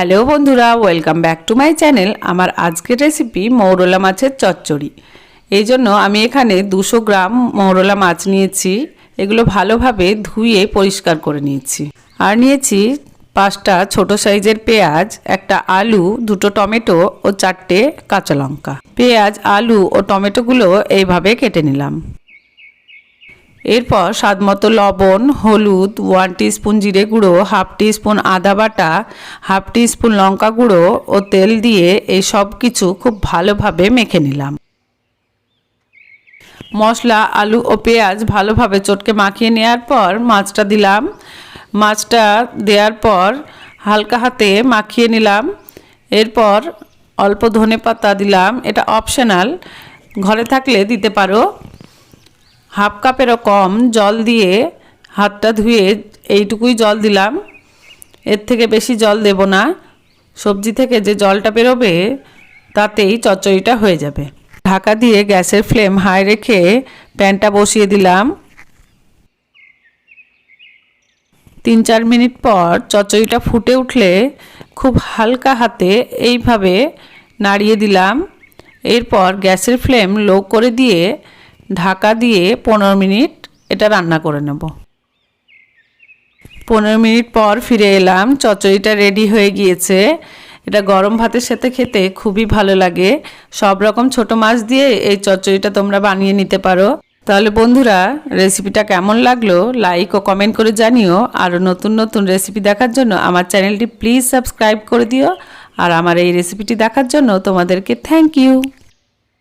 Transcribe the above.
Hello বন্ধুরা welcome back to my channel আমার আজকের রেসিপি মৌরলা মাছের চচ্চড়ি। এই জন্য আমি এখানে দুশো গ্রাম মৌরলা মাছ নিয়েছি, এগুলো ভালোভাবে ধুয়ে পরিষ্কার করে নিয়েছি। আর নিয়েছি পাঁচটা ছোট সাইজের পেঁয়াজ, একটা আলু, দুটো টমেটো ও চারটে কাঁচা লঙ্কা। পেঁয়াজ, আলু ও টমেটোগুলো এইভাবে কেটে নিলাম। এরপর স্বাদমতো লবণ, হলুদ ওয়ান স্পুন জিরে গুঁড়ো হাফ স্পুন আদা বাটা হাফ স্পুন লঙ্কা গুঁড়ো ও তেল দিয়ে এই সব কিছু খুব ভালোভাবে মেখে নিলাম। মশলা, আলু ও পেঁয়াজ ভালোভাবে চটকে মাখিয়ে নেওয়ার পর মাছটা দিলাম। মাছটা দেওয়ার পর হালকা হাতে মাখিয়ে নিলাম। এরপর অল্প ধনে পাতা দিলাম। এটা অপশনাল ঘরে থাকলে দিতে পারো। হাফ কাপেরও কম জল দিয়ে হাতটা ধুয়ে এইটুকুই জল দিলাম। এর থেকে বেশি জল দেব না। সবজি থেকে যে জলটা বেরোবে, তাতেই চচ্চড়িটা হয়ে যাবে। ঢাকা দিয়ে গ্যাসের ফ্লেম হাই রেখে প্যানটা বসিয়ে দিলাম। তিন চার মিনিট পর চচ্চড়িটা ফুটে উঠলে খুব হালকা হাতে এইভাবে নাড়িয়ে দিলাম। এরপর গ্যাসের ফ্লেম লো করে দিয়ে ঢাকা দিয়ে পনেরো মিনিট এটা রান্না করে নেব। পনেরো মিনিট পর ফিরে এলাম, চচ্চড়িটা রেডি হয়ে গিয়েছে। এটা গরম ভাতের সাথে খেতে খুবই ভালো লাগে। সব রকম ছোট মাছ দিয়ে এই চচ্চড়িটা তোমরা বানিয়ে নিতে পারো। তাহলে বন্ধুরা রেসিপিটা কেমন লাগল? লাইক ও কমেন্ট করে জানিও। আরও নতুন নতুন রেসিপি দেখার জন্য আমার চ্যানেলটি প্লিজ সাবস্ক্রাইব করে দিও। আর আমার এই রেসিপিটি দেখার জন্য তোমাদেরকে থ্যাংক ইউ